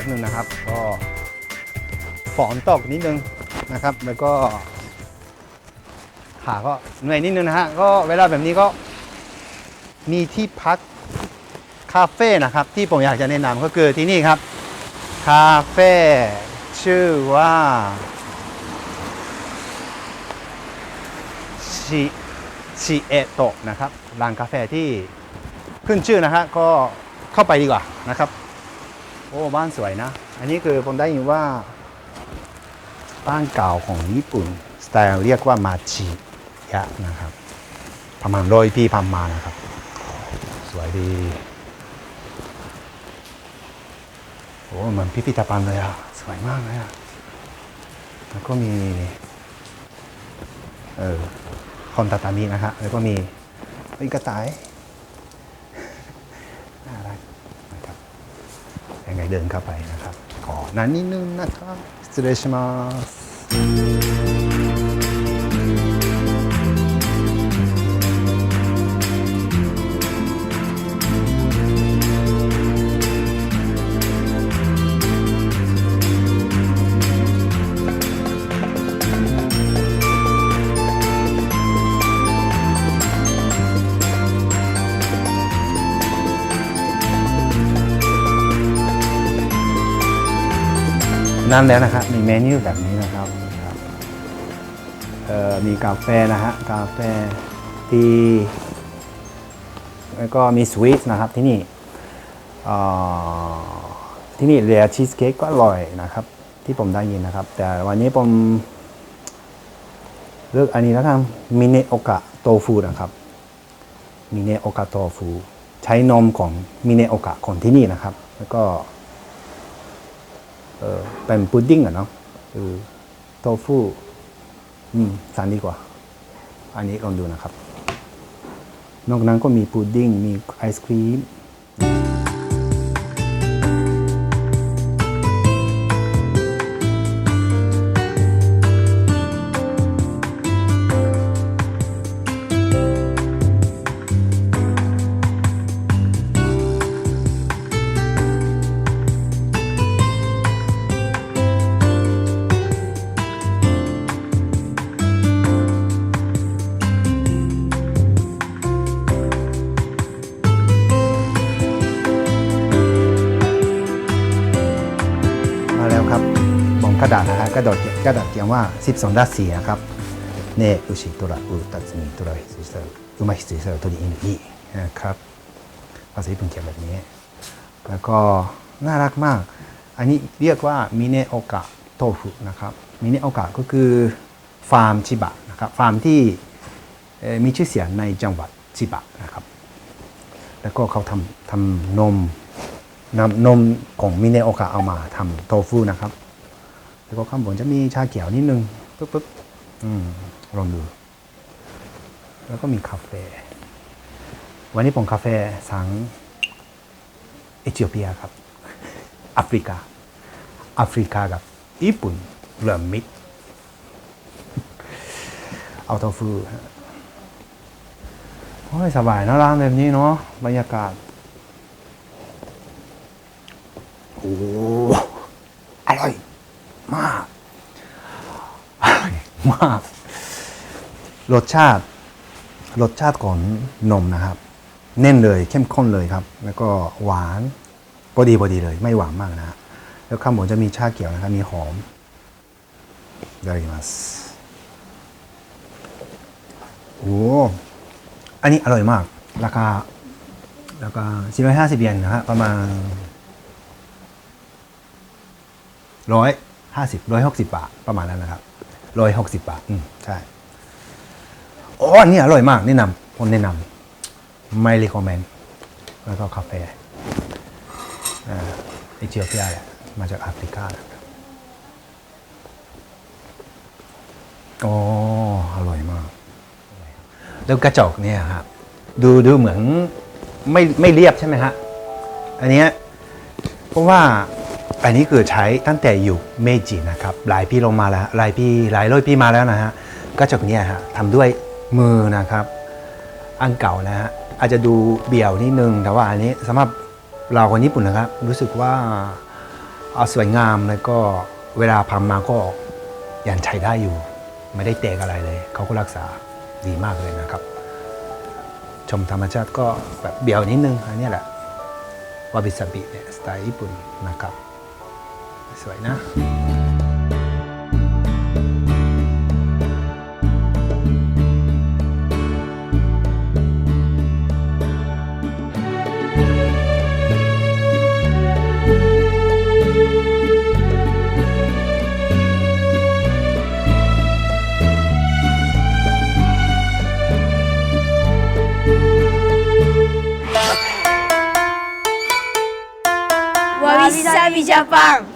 กหนึ่งนะครับ ก็ฝอนตกนิดนึงนะครับ แล้วก็ ขาก็เหนื่อยนิดนึงนะฮะก็เวลาแบบนี้ก็ มีที่พักคาเฟ่นะครับ ที่ผมอยากจะแนะนำก็คือที่นี่ครับ คาเฟ่ชื่อว่าชิชิเอโตะนะครับร้านกาแฟที่ขึ้นชื่อนะฮะก็เข้าไปดีกว่านะครับ อ้บ้านสวยนะ อันนี้คือผมได้ยินว่า บ้านเก่าของญี่ปุ่น สไตล์เรียกว่ามาชิยะนะครับ ประมาณร้อยปีพันมานะครับ สวยดี โอ้เหมือนพิพิธภัณฑ์เลยอะสวยมากเลยอะแล้วก็มี เออคอนตาตามินะฮะแล้วก็มีมีกระต่าย น่ารักนะครับยังไง เดินเข้าไปนะครับ ขอนั้นนิดนึงนะครับ失礼します นั่นแล้วนะครับมีเมนูแบบนี้นะครับมีกาแฟนะฮะกาแฟทีแล้วก็มีสวีทนะครับที่นี่ที่นี่เรียชีสเค้กก็อร่อยนะครับ ที่ผมได้ยินนะครับ แต่วันนี้ผมเลือกอันนี้แล้วกันมิเนโอกะโตฟูนะครับมิเนโอกะโตฟูใช้นมของมิเนโอกะของที่นี่นะครับ แล้วก็ เป็นพุดดิ้งอะเนาะคือโทฟูอืมสานดีกว่า อันนี้ลองดูนะครับ นอกนั้นก็มีพุดดิ้ง มีไอศครีม ก็โดดก็โดดเขียนว่าลัสเซีนะครับเนอุชิตุระอุตัสมิตุระฮิสุสอุมาฮิสุสตุริอินอินะครับภาษาญี่ปุ่นเขียนแบบนี้ แล้วก็น่ารักมาก อันนี้เรียกว่ามิเนโอกะโตฟุนะครับมิเนโอกะก็คือฟาร์มชิบะนะครับฟาร์มที่มีชื่อเสียงในจังหวัดชิบะนะครับ แล้วก็เขาทำทำนมนำนมของมิเนโอกะเอามาทำโตฟุนะครับ แล้วก็ข้างบนจะมีชาเขียวนิดนึงปึ๊บปึ๊บอืมลองดู แล้วก็มีคาเฟ่วันนี้ผมคาเฟ่สังเอธิโอเปียครับแอฟริกาแอฟริกากับญี่ปุ่นเริ่มมิดเอาโทฟูโอ้ยสบายนะร้านแบบนี้เนาะบรรยากาศ โอ้อร่อยมากอร่อย มาก รสชาติ รสชาติของนมนะครับ เน่นเลยเข้มข้นเลยครับ แล้วก็หวานพอดีพอดีเลย ไม่หวานมากนะแล้วข้างบนจะมีชาเขียวนะครับ มีหอมได้มาสโอ้อันนี้อร่อยมาก ราคาราคา450เยนนะฮะประมาณร้อยห้าสิบร้อยหกสิบบาทประมาณนั้นนะครับ ร้อยหกสิบบาทอืมใช่โอ้อันนี้อร่อยมากแนะนำผมแนะนำไม่รีคอมเมนต์แล้วก็กาแฟอ่าเอธิโอเปียแหละมาจากแอฟริกาแหละโอ้อร่อยมาก แล้วกระจกเนี่ยครับดูดูเหมือนไม่ไม่เรียบใช่ไหมฮะ อันเนี้ยเพราะว่า อันนี้คือใช้ตั้งแต่อยู่เมจินะครับหลายพี่ลงมาแล้วหลายพี่หลายร้อยพี่มาแล้วนะฮะก็จากนี้ฮะทำด้วยมือนะครับอันเก่านะฮะอาจจะดูเบี่ยวนิดนึง แต่ว่าอันนี้สำหรับเราคนญี่ปุ่นนะครับ รู้สึกว่าเอาสวยงามแล้วก็เวลาพัมมาก็ยังใช้ได้อยู่ ไม่ได้แตกอะไรเลย เขาก็รักษาดีมากเลยนะครับ ชมธรรมชาติก็แบบเบี่ยวนิดนึงอันนี้แหละวาบิสบิเนี่ยสไตล์ญี่ปุ่นนะครับ สวยนะวิซาวิจาฟาร์ม